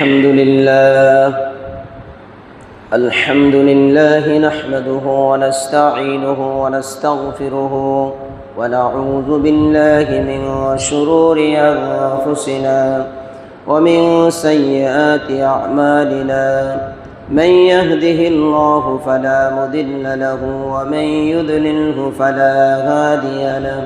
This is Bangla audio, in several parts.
الحمد لله. الحمد لله نحمده ونستعينه ونستغفره ونعوذ بالله من شرور أنفسنا ومن سيئات أعمالنا. من يهده الله فلا مضل له ومن يضلله فلا هادي له.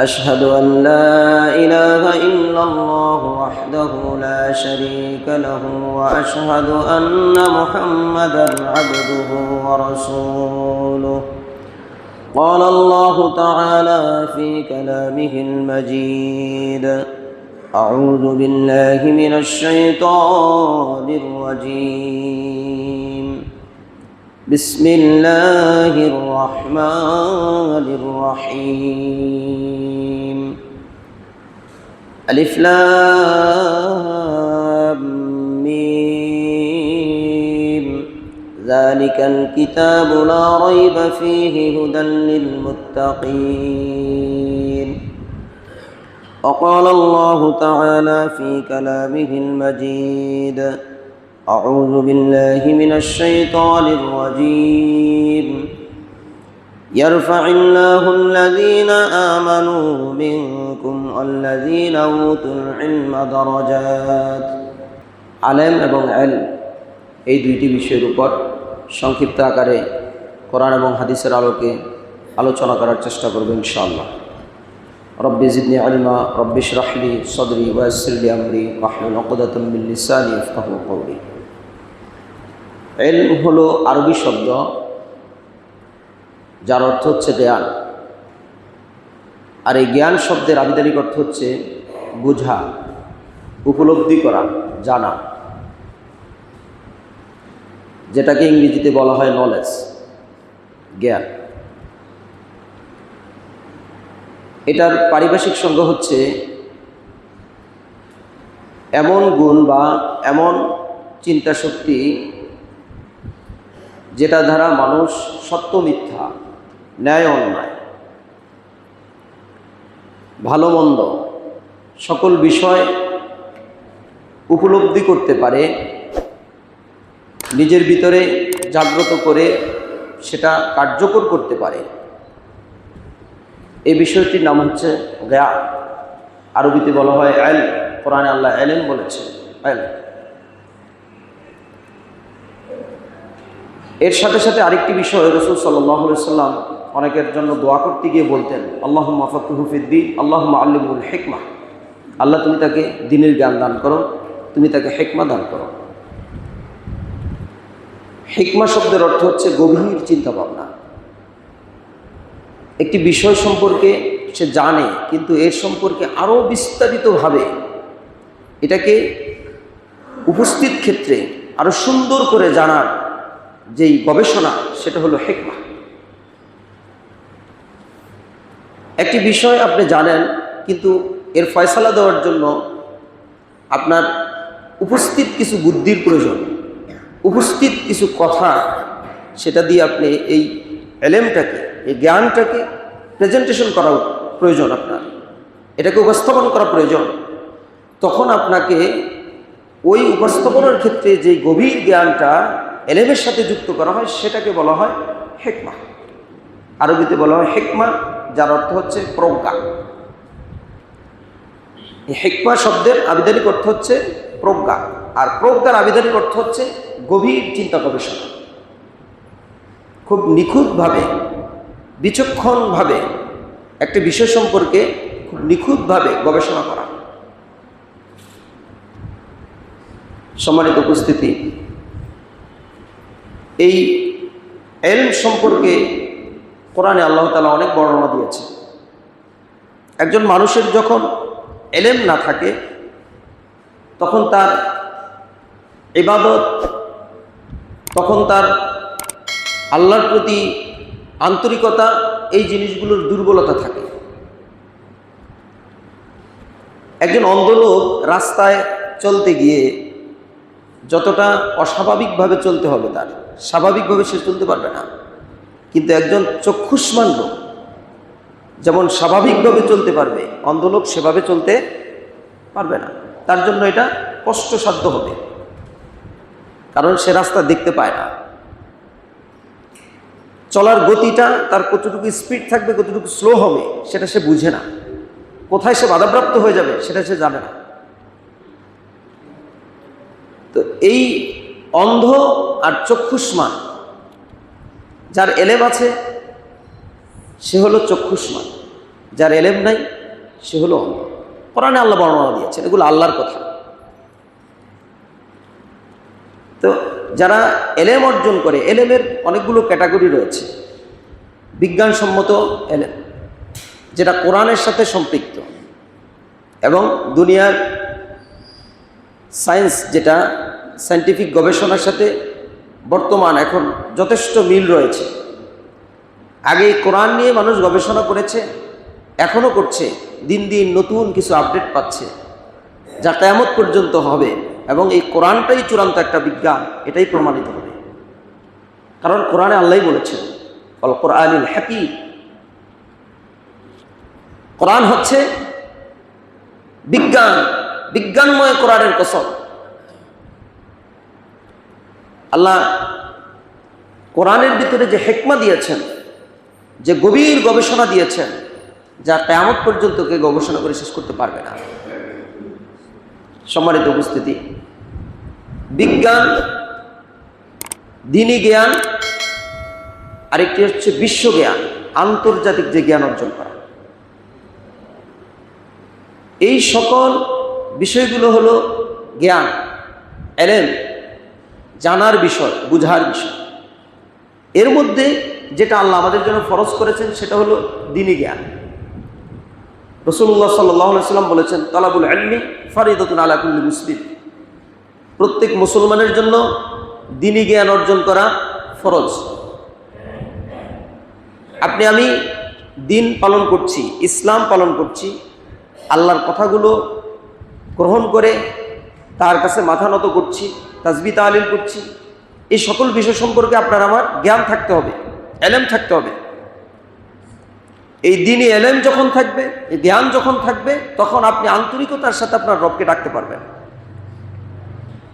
أشهد أن لا إله إلا الله وحده لا شريك له وأشهد أن محمدا عبده ورسوله. قال الله تعالى في كلامه المجيد أعوذ بالله من الشيطان الرجيم. بسم الله الرحمن الرحيم. ألف لام ميم. ذلك الكتاب لا ريب فيه هدى للمتقين. وقال الله تعالى في كلامه المجيد أعوذ بالله من الشيطان الرجيم. يرفع الله الذين آمنوا منكم والذين أوتوا العلم درجات আলেম এবং এল এই দুইটি বিষয়ের উপর সংক্ষিপ্ত আকারে কোরআন এবং হাদিসের আলোকে আলোচনা করার চেষ্টা করব ইনশাআল্লাহ রব্বি জিদনি আলিমা রব্বি শরাহলি সদরি ওয়াসিরলি আমরি ওয়াহলুল উকদাতাম মিন লিসানি ইয়াফকাহু কওলি এলম হলো আরবি শব্দ যার অর্থ হচ্ছে জ্ঞান। আর এই জ্ঞান শব্দের আবিধানিক অর্থ হচ্ছে বোঝা, উপলব্ধি করা, জানা। যেটাকে ইংরেজিতে বলা হয় নলেজ জ্ঞান। এটার পারিভাষিক সঙ্গ হচ্ছে এমন গুণ বা এমন চিন্তা শক্তি যেটা দ্বারা মানুষ সত্য মিথ্যা ন্যায় অন্যায়, ভালো মন্দ, সকল বিষয় উপলব্ধি করতে পারে, নিজের ভিতরে জাগ্রত করে সেটা কার্যকর করতে পারে। এই বিষয়টির নাম হচ্ছে জ্ঞান আরবিতে বলা হয় এল কোরআনে আল্লাহ এলেন বলেছে এল এর সাথে সাথে আরেকটি বিষয় রসুল সাল্লাহ সাল্লাম অনেকের জন্য দোয়া করতে গিয়ে বলতেন আল্লাহ মাফাকুহুফিদ্দিন আল্লাহ আল্লিমুল হেকমা। আল্লাহ, তুমি তাকে দিনের জ্ঞান দান করো, তুমি তাকে হেকমা দান করো। হেকমা শব্দের অর্থ হচ্ছে গভীর চিন্তা ভাবনা একটি বিষয় সম্পর্কে সে জানে, কিন্তু এর সম্পর্কে আরও বিস্তারিতভাবে এটাকে উপস্থিত ক্ষেত্রে আরও সুন্দর করে জানার যেই গবেষণা, সেটা হলো হেকমা। একটি বিষয় আপনি জানেন, কিন্তু এর ফয়সালা দেওয়ার জন্য আপনার উপস্থিত কিছু বুদ্ধির প্রয়োজন। উপস্থিত কিছু কথা, সেটা দিয়ে আপনি এই এলেমটাকে, এই জ্ঞানটাকে প্রেজেন্টেশন করা প্রয়োজন আপনার। এটাকে উপস্থাপন করা প্রয়োজন। তখন আপনাকে ওই উপস্থাপনার ক্ষেত্রে যে গভীর জ্ঞানটা এলেমের সাথে যুক্ত করা হয়, সেটাকে বলা হয় হেকমা। আরবিতে বলা হয় হেকমা। যার অর্থ হচ্ছে প্রজ্ঞা। হেকমা শব্দের আবিধানিক অর্থ হচ্ছে প্রজ্ঞা। আর প্রজ্ঞার আবিধানিক অর্থ হচ্ছে গভীর চিন্তা গবেষণা। খুব নিখুঁতভাবে, বিচক্ষণভাবে একটি বিষয় সম্পর্কে খুব নিখুঁতভাবে গবেষণা করা। সম্মানিত উপস্থিতি, এই এল সম্পর্কে কোরআনে আল্লাহ তালা অনেক বর্ণনা দিয়েছে। একজন মানুষের যখন এলেম না থাকে, তখন তার ইবাদত, তখন তার আল্লাহর প্রতি আন্তরিকতা, এই জিনিসগুলোর দুর্বলতা থাকে। একজন অন্ধ লোক রাস্তায় চলতে গিয়ে যতটা অস্বাভাবিকভাবে চলতে হবে তার, স্বাভাবিকভাবে সে চলতে পারবে না। কিন্তু একজন চক্ষুষ্মান লোক। যেমন স্বাভাবিকভাবে চলতে পারবে, অন্ধলোক সেভাবে চলতে পারবে না। তার জন্য এটা কষ্টসাধ্য হবে। কারণ সে রাস্তা দেখতে পায় না। চলার গতিটা তার কতটুকু স্পিড থাকবে, কতটুকু স্লো হবে, সেটা সে বুঝে না। কোথায় সে বাধাপ্রাপ্ত হয়ে যাবে, সেটা সে জানে না। তো এই অন্ধ আর চক্ষুষ্মান যার এলেম আছে, সে হলো চক্ষুষ্মান যার এলেম নাই, সে হলো অন্ধ। কোরআনে আল্লাহ বর্ণনা দিয়েছেন, এগুলো আল্লাহর কথা। তো যারা এলেম অর্জন করে, এলেমের অনেকগুলো ক্যাটাগরি রয়েছে। বিজ্ঞানসম্মত এলেম, যেটা কোরআনের সাথে সম্পৃক্ত। এবং দুনিয়ার সায়েন্স যেটা, সায়েন্টিফিক গবেষণার সাথে বর্তমান এখন যথেষ্ট মিল রয়েছে। আগে কোরআন নিয়ে মানুষ গবেষণা করেছে, এখনও করছে, দিন দিন নতুন কিছু আপডেট পাচ্ছে, যা কেয়ামত পর্যন্ত হবে এবং এই কোরআনটাই চূড়ান্ত একটা বিজ্ঞান, এটাই প্রমাণিত হবে। কারণ কোরআনে আল্লাহ বলেছেন অল কোরআনিল হ্যাপি কোরআন হচ্ছে বিজ্ঞান, বিজ্ঞানময় কোরআনের কসম। আল্লাহ কোরআনের ভিতরে যে হেকমা দিয়েছেন, যে গভীর গবেষণা দিয়েছেন, যা কেয়ামত পর্যন্ত কে গবেষণা করে শেষ করতে পারবে না। সম্মানিত উপস্থিতি, বিজ্ঞান, দিনী জ্ঞান, আরেকটি হচ্ছে বিশ্ব জ্ঞান, আন্তর্জাতিক যে জ্ঞান অর্জন করা। এই সকল বিষয়গুলো হলো জ্ঞান, এলেন জানার বিষয়, বুঝার বিষয়। এর মধ্যে যেটা আল্লাহ আমাদের জন্য ফরজ করেছেন সেটা হলো দিনী জ্ঞান। রসুল্লাহ সাল্লাম বলেছেন, তালাবুল আলমি ফারিদতুন আলাকুল্লি মুসলিম। প্রত্যেক মুসলমানের জন্য দিনী জ্ঞান অর্জন করা ফরজ। আপনি, আমি দিন পালন করছি, ইসলাম পালন করছি, আল্লাহর কথাগুলো গ্রহণ করে তার কাছে মাথা নত করছি তাজবি তালিল করছি। এই সকল বিষয় সম্পর্কে আপনার আমার জ্ঞান থাকতে হবে, এলেম থাকতে হবে। এই দিনে এলেম যখন থাকবে, এই জ্ঞান যখন থাকবে, তখন আপনি আন্তরিকতার সাথে আপনার রবকে ডাকতে পারবেন।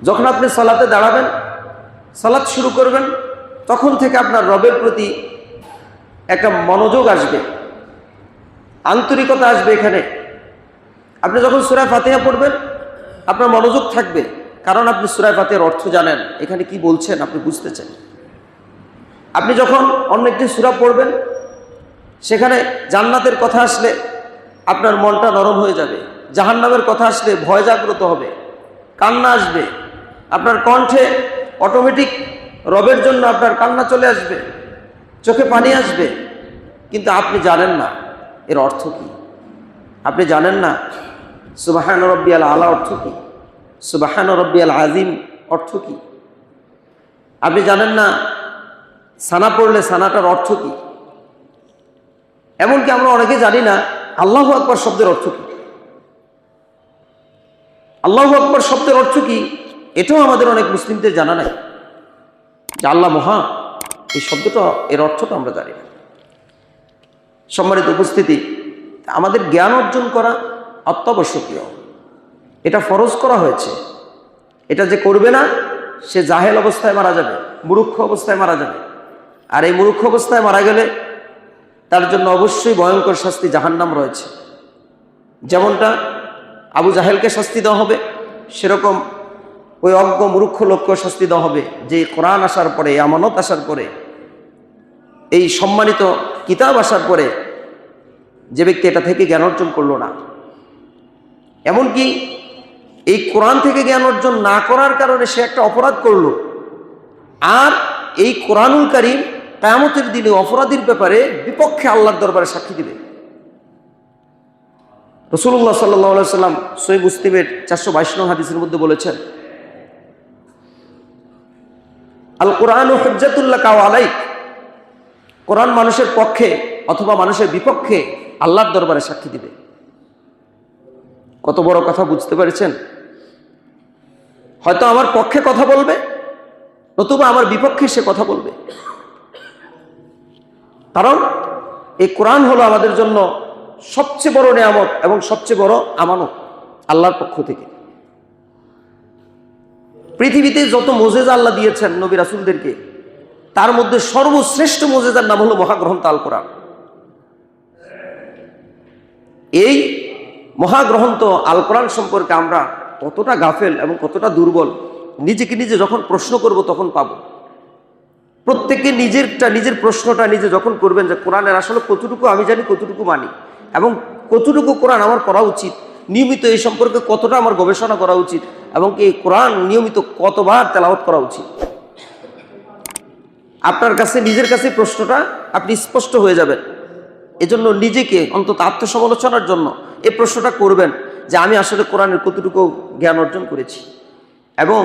যখন আপনি সালাতে দাঁড়াবেন, সালাত শুরু করবেন, তখন থেকে আপনার রবের প্রতি একটা মনোযোগ আসবে, আন্তরিকতা আসবে এখানে। আপনি যখন সুরায় ফাতেহা পড়বেন, আপনার মনোযোগ থাকবে। কারণ আপনি সুরায় ফাতেহার অর্থ জানেন। এখানে কি বলছেন আপনি বুঝতে বুঝতেছেন আপনি যখন অন্য একটি সুরা পড়বেন, সেখানে জান্নাতের কথা আসলে আপনার মনটা নরম হয়ে যাবে, জাহান্নামের কথা আসলে ভয় জাগ্রত হবে, কান্না আসবে, আপনার কণ্ঠে অটোমেটিক রবের জন্য আপনার কান্না চলে আসবে, চোখে পানি আসবে। কিন্তু আপনি জানেন না এর অর্থ কি। আপনি জানেন না সুবাহান রব্বিয়াল আলা অর্থ কি? সুবাহান রব্বিয়াল আজিম অর্থ কি? আপনি জানেন না, সানা পড়লে সানাটার অর্থ কি? এমনকি আমরা অনেকে জানি না, আল্লাহ আকবর শব্দের অর্থ কি? আল্লাহ আকবর শব্দের অর্থ কি? এটাও আমাদের অনেক মুসলিমদের জানা নাই। যে আল্লাহ মহা, এই শব্দটা, এর অর্থটা আমরা জানি না। সম্মানিত উপস্থিতি, আমাদের জ্ঞান অর্জন করা অত্যাবশ্যকীয়। এটা ফরজ করা হয়েছে। এটা যে করবে না, সে জাহেল অবস্থায় মারা যাবে, মূর্খ অবস্থায় মারা যাবে। আর এই মূর্খ অবস্থায় মারা গেলে তার জন্য অবশ্যই ভয়ঙ্কর শাস্তি জাহান্নাম রয়েছে। যেমনটা আবু জাহেলকে শাস্তি দেওয়া হবে, সেরকম ওই অজ্ঞ মূর্খ লোককে শাস্তি দেওয়া হবে, যে কোরআন আসার পরে, আমানত আসার পরে, এই সম্মানিত কিতাব আসার পরে যে ব্যক্তি এটা থেকে জ্ঞান অর্জন করল না। এমনকি এই কোরআন থেকে জ্ঞান অর্জন না করার কারণে সে একটা অপরাধ করল। আর এই কোরআনুল কারিম কায়ামতের দিনে অপরাধীর ব্যাপারে বিপক্ষে আল্লাহর দরবারে সাক্ষী দিবে। রসুল্লাহ সাল্লাহ সাল্লাম সই মুসলিমের চারশো বাইশ নং হাদিসের মধ্যে বলেছেন আল কোরআন ও হজ্জাতুল্লাহ কাও আলাইক। কোরআন মানুষের পক্ষে অথবা মানুষের বিপক্ষে আল্লাহর দরবারে সাক্ষী দিবে। কত বড় কথা বুঝতে পেরেছেন? হয়তো আমার পক্ষে কথা বলবে, নতুবা আমার বিপক্ষে সে কথা বলবে। কারণ এই কোরআন হলো আমাদের জন্য সবচেয়ে বড় নেয়ামত এবং সবচেয়ে বড় আমানত আল্লাহর পক্ষ থেকে। পৃথিবীতে যত মোজেজা আল্লাহ দিয়েছেন নবী রাসুলদেরকে, তার মধ্যে সর্বশ্রেষ্ঠ মোজেজার নাম হলো মহাগ্রন্থ আল কোরআন। এই মহাগ্রন্থ আল কোরআন সম্পর্কে আমরা কতটা গাফেল এবং কতটা দুর্বল, নিজেকে নিজে যখন প্রশ্ন করব তখন পাব। প্রত্যেকে নিজেরটা, নিজের প্রশ্নটা নিজে যখন করবেন যে কোরআনের আসলে কতটুকু আমি জানি, কতটুকু মানি এবং কতটুকু কোরআন আমার করা উচিত, নিয়মিত এই সম্পর্কে কতটা আমার গবেষণা করা উচিত এবং এই কোরআন নিয়মিত কতবার তেলাওয়াত করা উচিত। আপনার কাছে, নিজের কাছে প্রশ্নটা আপনি স্পষ্ট হয়ে যাবেন। এজন্য নিজেকে অন্তত আত্মসমালোচনার জন্য এই প্রশ্নটা করবেন। যে আমি আসলে কোরআনের কতটুকু জ্ঞান অর্জন করেছি এবং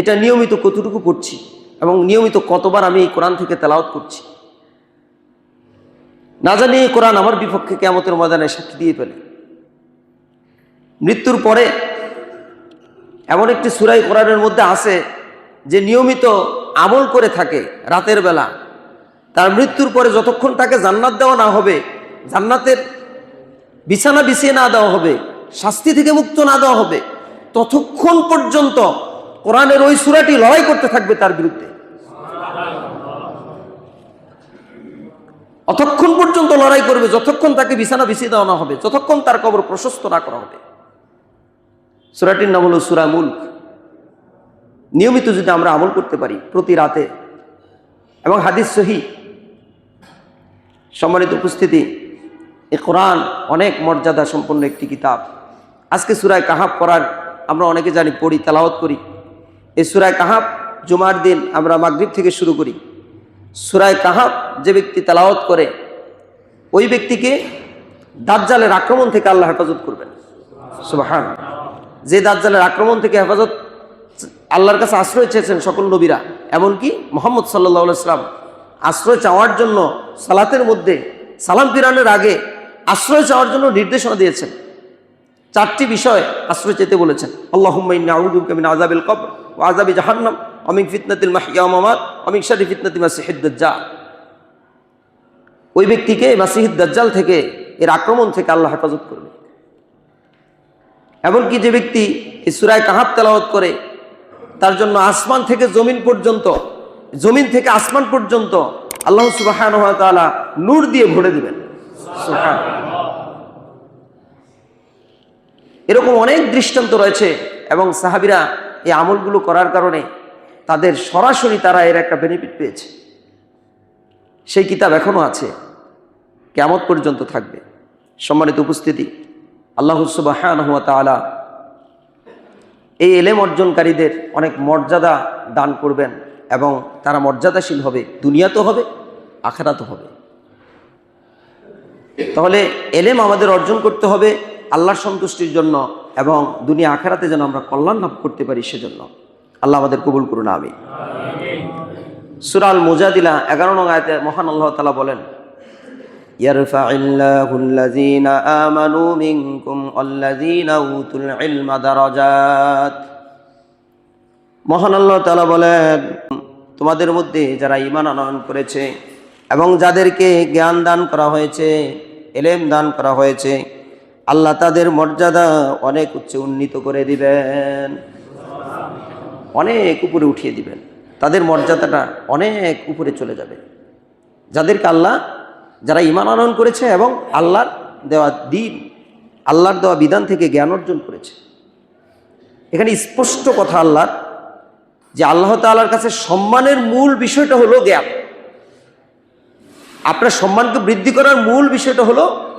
এটা নিয়মিত কতটুকু পড়ছি এবং নিয়মিত কতবার আমি এই কোরআন থেকে তেলাওয়াত করছি। না জানি এই কোরআন আমার বিপক্ষে কেমতের ময়দানে সাক্ষী দিয়ে ফেলে। মৃত্যুর পরে এমন একটি সুরাই কোরআনের মধ্যে আছে যে নিয়মিত আমল করে থাকে রাতের বেলা। তার মৃত্যুর পরে যতক্ষণ তাকে জান্নাত দেওয়া না হবে, জান্নাতের বিছানা বিছিয়ে না দেওয়া হবে শাস্তি থেকে মুক্ত না দেওয়া হবে। ততক্ষণ পর্যন্ত কোরআনের ওই সুরাটি লড়াই করতে থাকবে তার বিরুদ্ধে। অতক্ষণ পর্যন্ত লড়াই করবে, যতক্ষণ তাকে বিছানা বিছিয়ে দেওয়া হবে, যতক্ষণ তার কবর প্রশস্ত না করা হবে। সুরাটির নাম হলো সুরা নিয়মিত যদি আমরা আমল করতে পারি প্রতি রাতে, এবং হাদিস সহি, সম্মানিত উপস্থিতি, এ কোরআন অনেক মর্যাদা সম্পন্ন একটি কিতাব। আজকে সুরায় কাহাব পড়ার আমরা অনেকে জানি, পড়ি, তেলাওয়াত করি। এই সুরায় কাহাব জুমার দিন আমরা মাগরিব থেকে শুরু করি। সুরায় কাহাব যে ব্যক্তি তেলাওয়াত করে, ওই ব্যক্তিকে দাজ্জালের আক্রমণ থেকে আল্লাহ হেফাজত করবেন। সুবাহান। যে দাজ্জালের আক্রমণ থেকে হেফাজত আল্লাহর কাছে আশ্রয় চেয়েছেন সকল নবীরা, এমনকি মোহাম্মদ সাল্লাহ ইসলাম আশ্রয় চাওয়ার জন্য সালাতের মধ্যে সালাম ফিরানোর আগে আশ্রয় চাওয়ার জন্য নির্দেশনা দিয়েছেন। চারটি বিষয় আশ্রয় চেতে বলেছেন। আল্লাহ আউদুবিন আজাবিল কবর ও আজাবি জাহান্নাম অমিক ফিতনাতিল মাহিয়ামাত অমিক শারি ফিতনাতি মাসিহিদ্দাজ্জা ওই ব্যক্তিকে মাসিহিদ দাজ্জাল থেকে, এর আক্রমণ থেকে আল্লাহ হেফাজত করবে। এমনকি যে ব্যক্তি এই সুরায় কাহাব তেলাওয়াত করে, তার জন্য আসমান থেকে জমিন পর্যন্ত, জমিন থেকে আসমান পর্যন্ত আল্লাহ সুবাহান নূর দিয়ে ভরে দিবেন। সুবহান। এরকম অনেক দৃষ্টান্ত রয়েছে এবং সাহাবিরা এই আমলগুলো করার কারণে তাদের সরাসরি তারা এর একটা বেনিফিট পেয়েছে। সেই কিতাব এখনও আছে কেমত পর্যন্ত থাকবে। সম্মানিত উপস্থিতি, আল্লাহ সুবাহ তালা এই এলেম অর্জনকারীদের অনেক মর্যাদা দান করবেন এবং তারা মর্যাদাশীল হবে দুনিয়াতেও হবে, আখেরাতও হবে। তাহলে এলেম আমাদের অর্জন করতে হবে আল্লাহর সন্তুষ্টির জন্য এবং দুনিয়া আখেরাতে যেন আমরা কল্যাণ লাভ করতে পারি সেজন্য আল্লাহ আমাদের কবুল করুন আমি সুরাল মুজাদিলা এগারো নং আয়তে মহান আল্লাহ তালা বলেন يرفع الله الذين آمنوا منكم والذين أوتوا العلم درجات মহান আল্লাহ তালা বলেন তোমাদের মধ্যে যারা ইমান আনয়ন করেছে এবং যাদেরকে জ্ঞান দান করা হয়েছে এলেম দান করা হয়েছে আল্লাহ তাদের মর্যাদা অনেক উচ্চে উন্নীত করে দিবেন। অনেক উপরে উঠিয়ে দিবেন। তাদের মর্যাদাটা অনেক উপরে চলে যাবে। যাদেরকে আল্লাহ, যারা ইমান আনয়ন করেছে এবং আল্লাহর দেওয়া দিন, আল্লাহর দেওয়া বিধান থেকে জ্ঞান অর্জন করেছে। এখানে স্পষ্ট কথা আল্লাহর, যে আল্লাহ তাল্লাহর কাছে সম্মানের মূল বিষয়টা হলো জ্ঞান। আপনার সম্মানকে বৃদ্ধি করার মূল বিষয়টা হলো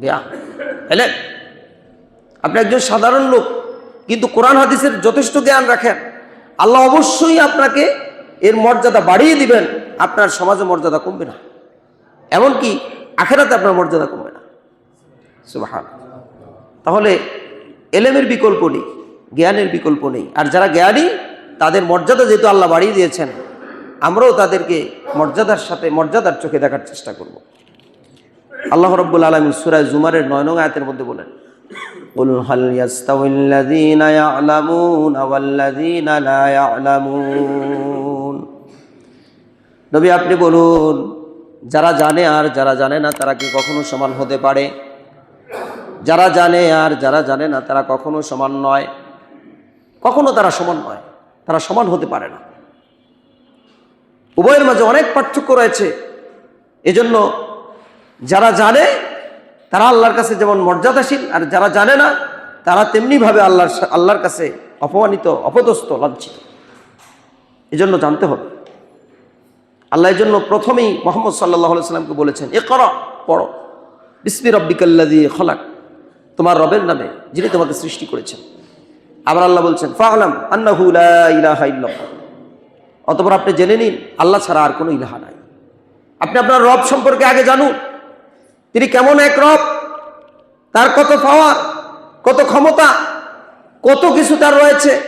জ্ঞান। বুঝলেন আপনি একজন সাধারণ লোক, কিন্তু কোরআন হাদিসের যথেষ্ট জ্ঞান রাখেন। আল্লাহ অবশ্যই আপনাকে এর মর্যাদা বাড়িয়ে দিবেন, আপনার সমাজে মর্যাদা কমবে না। এমনকি আখেরাতে আপনার মর্যাদা কমবে না। সুবাহান। তাহলে এলেমের বিকল্প নেই, জ্ঞানের বিকল্প নেই। আর যারা জ্ঞানী, তাদের মর্যাদা যেহেতু আল্লাহ বাড়িয়ে দিয়েছেন, আমরাও তাদেরকে মর্যাদার সাথে, মর্যাদার চোখে দেখার চেষ্টা করব। আল্লাহ রব্বুল আলমী সুরায় জুমারের নয় নং আয়াতের মধ্যে বলেন قل هل يستوي الذين يعلمون والذين لا يعلمون নবী আপনি বলুন যারা জানে আর যারা জানে না তারা কি কখনো সমান হতে পারে যারা জানে আর যারা জানে না তারা কখনো সমান নয় কখনো তারা সমান নয় তারা সমান হতে পারে না উভয়ের মাঝে অনেক পার্থক্য রয়েছে এজন্য যারা জানে, তারা আল্লাহর কাছে যেমন মর্যাদাশীল, আর যারা জানে না, তারা তেমনিভাবে আল্লাহর আল্লাহর কাছে অপমানিত, অপদস্থ, লাঞ্ছিত। এজন্য জানতে হবে। আল্লাহ জন্য প্রথমেই মোহাম্মদ সাল্লাহ সাল্লামকে বলেছেন এ কর পড়ো। বিসমি রব্বিকাল্লাদি খলাক তোমার রবের নামে, যিনি তোমাকে সৃষ্টি করেছেন। আবার আল্লাহ বলছেন, ফাহলাম আন্নাহু ইলাহা অতপর আপনি জেনে নিন, আল্লাহ ছাড়া আর কোনো ইলাহা নাই। আপনি আপনার রব সম্পর্কে আগে জানুন। তিনি কেমন এক রব? তার কত পাওয়ার, কত ক্ষমতা, কত কিছু তার রয়েছে,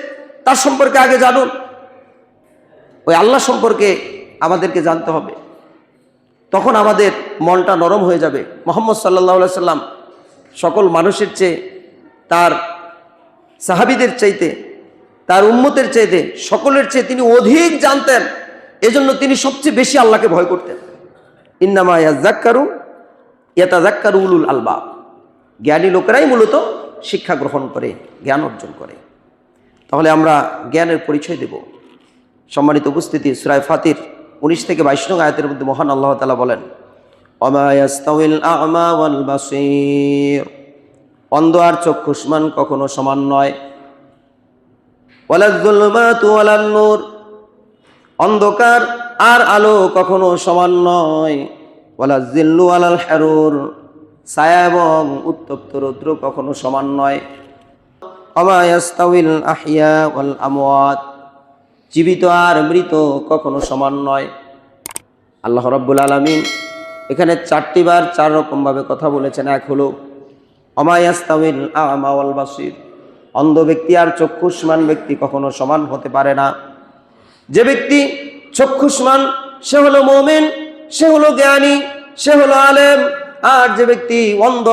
তার সম্পর্কে আগে জানুন। ওই আল্লাহ সম্পর্কে আমাদেরকে জানতে হবে। তখন আমাদের মনটা নরম হয়ে যাবে। মোহাম্মদ সাল্লাহ সাল্লাম সকল মানুষের চেয়ে, তার সাহাবিদের চাইতে, তার উম্মতের চাইতে, সকলের চেয়ে তিনি অধিক জানতেন। এজন্য তিনি সবচেয়ে বেশি আল্লাহকে ভয় করতেন। ইন্নামা ইয়াজ্জাক্কারু ইয়াতাজাক্কারু উলুল আলবা জ্ঞানী লোকেরাই মূলত শিক্ষা গ্রহণ করে, জ্ঞান অর্জন করে। তাহলে আমরা জ্ঞানের পরিচয় দেব। সম্মানিত উপস্থিতি, সুরায় ফাতির উনিশ থেকে বাইশ নং আয়াতের মধ্যে মহান আল্লাহ তালা বলেন অন্ধ আর চক্ষুষ্মান কখনো সমান নয়। অন্ধকার আর আলো কখনো সমান নয়। ওয়ালাজ্জিল্লু আলাল হারুর, ছায়া এবং উত্তপ্ত রৌদ্র কখনো সমান নয়। অমায়াস্তাউল জীবিত আর মৃত কখনো সমান নয়। আল্লাহ রব্বুল আলমিন এখানে চারটি বার চার রকমভাবে কথা বলেছেন, এক হলো অমায়াস্তামিল আমাওয়াল বাসির, অন্ধ ব্যক্তি আর চক্ষুষ্মান ব্যক্তি কখনো সমান হতে পারে না। যে ব্যক্তি চক্ষুষ্মান, সে হলো মোমেন সে হলো জ্ঞানী, সে হলো আলেম, আর যে ব্যক্তি অন্ধ,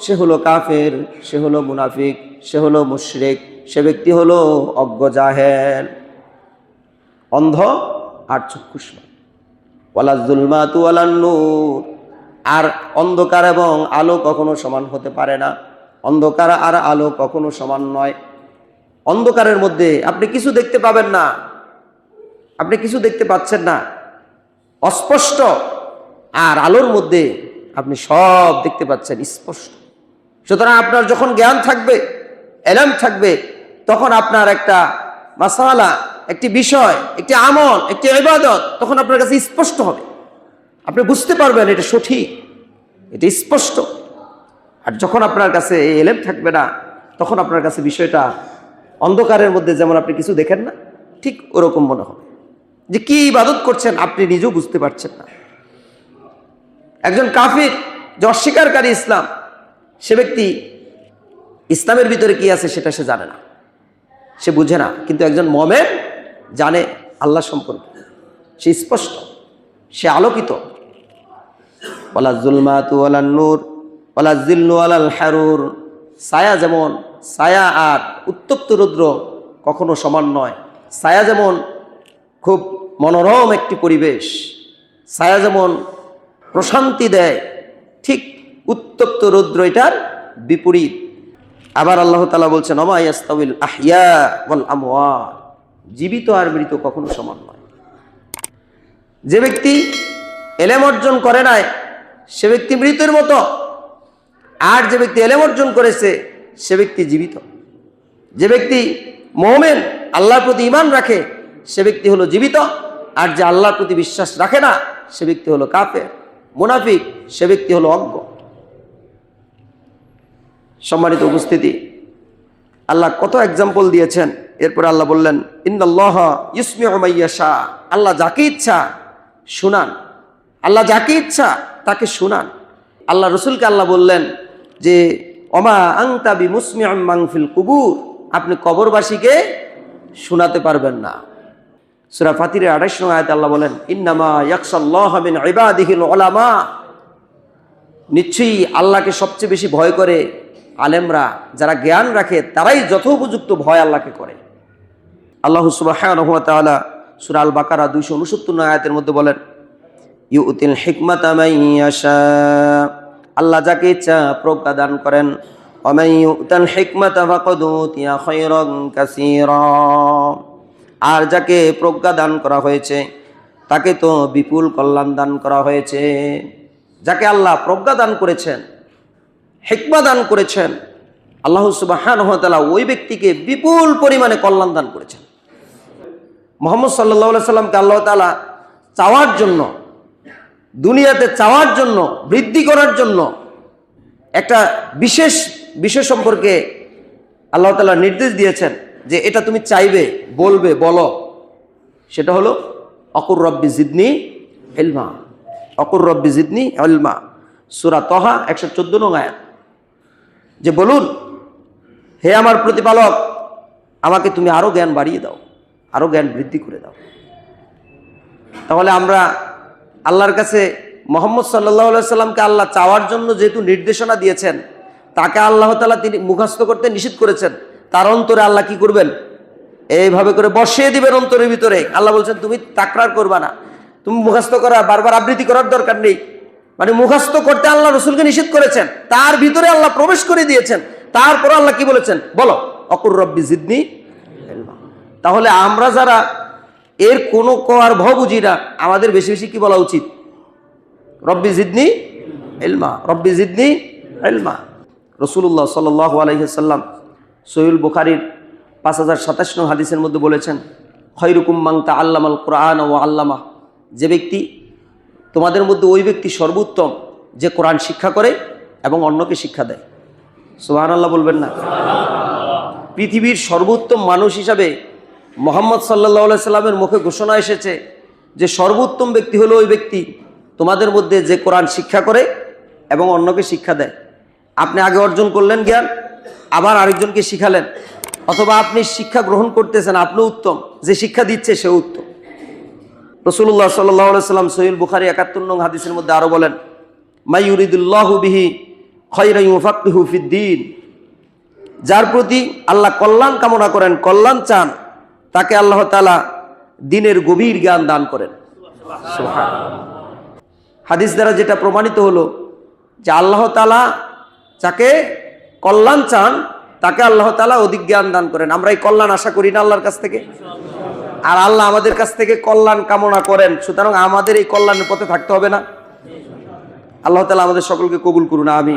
সে হলো কাফের, সে হলো মুনাফিক, সে হলো মুশরিক, সে ব্যক্তি হলো অজ্ঞ জাহেল। অন্ধ আর চক্ষুষ্মান ওয়ালা জুলমাতু ওয়ালা নূর। আর অন্ধকার এবং আলো কখনো সমান হতে পারে না। অন্ধকার আর আলো কখনো সমান নয়। অন্ধকারের মধ্যে আপনি কিছু দেখতে পাবেন না। আপনি কিছু দেখতে পাচ্ছেন না। অস্পষ্ট। আর আলোর মধ্যে আপনি সব দেখতে পাচ্ছেন স্পষ্ট। সুতরাং আপনার যখন জ্ঞান থাকবে, এলাম থাকবে, তখন আপনার একটা মাসালা, একটি বিষয়, একটি আমল, একটি ইবাদত তখন আপনার কাছে স্পষ্ট হবে। আপনি বুঝতে পারবেন এটা সঠিক, এটা স্পষ্ট। আর যখন আপনার কাছে এই এলেম থাকবে না, তখন আপনার কাছে বিষয়টা অন্ধকারের মধ্যে যেমন আপনি কিছু দেখেন না, ঠিক ওরকম মনে হবে। যে কি ইবাদত করছেন আপনি নিজেও বুঝতে পারছেন না। একজন কাফির, যে অস্বীকারী ইসলাম, সে ব্যক্তি ইসলামের ভিতরে কি আছে সেটা সে জানে না। সে বুঝে না, কিন্তু একজন মমেন জানে আল্লাহ সম্পর্কে। সে স্পষ্ট, সে আলোকিত। ওলা জুলমাতু ওয়ালা নূর ওলা জিল্লু আলাল হারুর। ছায়া যেমন, ছায়া আর উত্তপ্ত রুদ্র কখনো সমান নয়। ছায়া যেমন খুব মনোরম একটি পরিবেশ। ছায়া যেমন প্রশান্তি দেয়, ঠিক উত্তপ্ত রৌদ্র এটার বিপরীত। আবার আল্লাহ তালা বলছেন অমায়াস্তাউল আহিয়া বল আমওয়াত জীবিত আর মৃত কখনো সমান নয়। যে ব্যক্তি এলেম অর্জন করে নাই, সে ব্যক্তি মৃতের মতো। আর যে ব্যক্তি এলেম অর্জন করেছে, সে ব্যক্তি জীবিত। যে ব্যক্তি মোহামেন আল্লাহর প্রতি ইমান রাখে সে ব্যক্তি হলো জীবিত, আর যে আল্লাহর প্রতি বিশ্বাস রাখে না, সে ব্যক্তি হলো কাফের, মুনাফিক, সে ব্যক্তি হলো অজ্ঞ। সম্মানিত উপস্থিতি, আল্লাহ কত এক্সাম্পল দিয়েছেন। এরপর আল্লাহ বললেন ইন্দাল্লাহ ইসমি শাহ আল্লাহ যাকে ইচ্ছা শুনান। আল্লাহ যাকে ইচ্ছা তাকে শুনান। আল্লাহ রসুলকে আল্লাহ বললেন যে অমা আংতাবি মুসমি মাংফিল কুবুর আপনি কবরবাসীকে শোনাতে পারবেন না। সুরা ফাতিরের আঠাশ নং আয়াত আল্লাহ বলেন, ইন্নামা ইয়াকসাল্লাহ মিন ইবাদিহিল ওলামা নিশ্চয়ই আল্লাহকে সবচেয়ে বেশি ভয় করে আলেমরা, যারা জ্ঞান রাখে, তারাই যথোপযুক্ত ভয় আল্লাহকে করে। আল্লাহ সুবাহ সুরা আল বাকারা দুইশো উনসত্তর আয়াতের মধ্যে বলেন, ইউতিল হিকমাত আল্লাহ যাকে ইচ্ছা প্রজ্ঞা দান করেন অমাই ইউতাল হিকমাত আর যাকে প্রজ্ঞা দান করা হয়েছে, তাকে তো বিপুল কল্যাণ দান করা হয়েছে। যাকে আল্লাহ প্রজ্ঞা দান করেছেন, হেকমা দান করেছেন, আল্লাহ সুবাহান ওই ব্যক্তিকে বিপুল পরিমাণে কল্যাণ দান করেছেন। মোহাম্মদ সাল্লাহ সাল্লামকে আল্লাহ তালা চাওয়ার জন্য, দুনিয়াতে চাওয়ার জন্য, বৃদ্ধি করার জন্য একটা বিশেষ বিষয় সম্পর্কে আল্লাহ তালা নির্দেশ দিয়েছেন। যে এটা তুমি চাইবে, বলবে, বলো। সেটা হলো, অকুর রব্বি জিদনি এলমা অকুর রব্বি জিদনি এলমা সুরা তহা, একশো চোদ্দ আয়াত। যে বলুন, হে আমার প্রতিপালক, আমাকে তুমি আরও জ্ঞান বাড়িয়ে দাও আরও জ্ঞান বৃদ্ধি করে দাও। তাহলে আমরা আল্লাহর কাছে মোহাম্মদ সাল্লাহ সাল্লামকে আল্লাহ চাওয়ার জন্য যেহেতু নির্দেশনা দিয়েছেন, তাকে আল্লাহ তালা তিনি মুখস্থ করতে নিষেধ করেছেন। তার অন্তরে আল্লাহ কি করবেন? এইভাবে করে বসিয়ে দিবেন অন্তরের ভিতরে। আল্লাহ বলছেন, তুমি তাকরার করবা না। তুমি মুখস্থ করা, বারবার আবৃত্তি করার দরকার নেই। মানে মুখস্থ করতে আল্লাহ রসুলকে নিষেধ করেছেন। তার ভিতরে আল্লাহ প্রবেশ করে দিয়েছেন। তারপর আল্লাহ কি বলেছেন? বলো, অকুর রব্বি জিদনি তাহলে আমরা যারা, এর কোনো কোয়ার ভ বুঝি না, আমাদের বেশি বেশি কি বলা উচিত? রব্বি জিদনি এলমা রব্বি জিদনি এলমা রসুল্লাহ সাল আলহিসাল্লাম সহিউল বুখারির পাঁচ হাজার সাতাশ নং হাদিসের মধ্যে বলেছেন, খৈরুকুম মাংতা আল্লাম আল কোরআন ও আল্লামা যে ব্যক্তি, তোমাদের মধ্যে ওই ব্যক্তি সর্বোত্তম যে কোরআন শিক্ষা করে এবং অন্যকে শিক্ষা দেয়। সুবাহ আল্লাহ বলবেন না। পৃথিবীর সর্বোত্তম মানুষ হিসাবে মোহাম্মদ সাল্লাহ সাল্লামের মুখে ঘোষণা এসেছে যে সর্বোত্তম ব্যক্তি হলো ওই ব্যক্তি তোমাদের মধ্যে যে কোরআন শিক্ষা করে এবং অন্যকে শিক্ষা দেয়। আপনি আগে অর্জন করলেন জ্ঞান আবার আরেকজনকে শিখালেন। অথবা আপনি শিক্ষা গ্রহণ করতেছেন, আপনি উত্তম। যে শিক্ষা দিচ্ছে, সে উত্তম। রসুল্লাহ সাল্লাহ সাল্লাম সহিল বুখারি একাত্তর নং হাদিসের মধ্যে আরও বলেন মাইউরিদুল্লাহ বিহি খৈরাইফিদ্দিন যার প্রতি আল্লাহ কল্যাণ কামনা করেন, কল্যাণ চান, তাকে আল্লাহ তালা দিনের গভীর জ্ঞান দান করেন। হাদিস দ্বারা যেটা প্রমাণিত হলো যে আল্লাহ তালা যাকে কল্যাণ চান, তাকে আল্লাহ তালা অধিক জ্ঞান দান করেন। আমরা এই কল্যাণ আশা করি না আল্লাহর কাছ থেকে? আর আল্লাহ আমাদের কাছ থেকে কল্যাণ কামনা করেন। সুতরাং আমাদের এই কল্যাণের পথে থাকতে হবে না। আল্লাহ তালা আমাদের সকলকে কবুল করুন আমি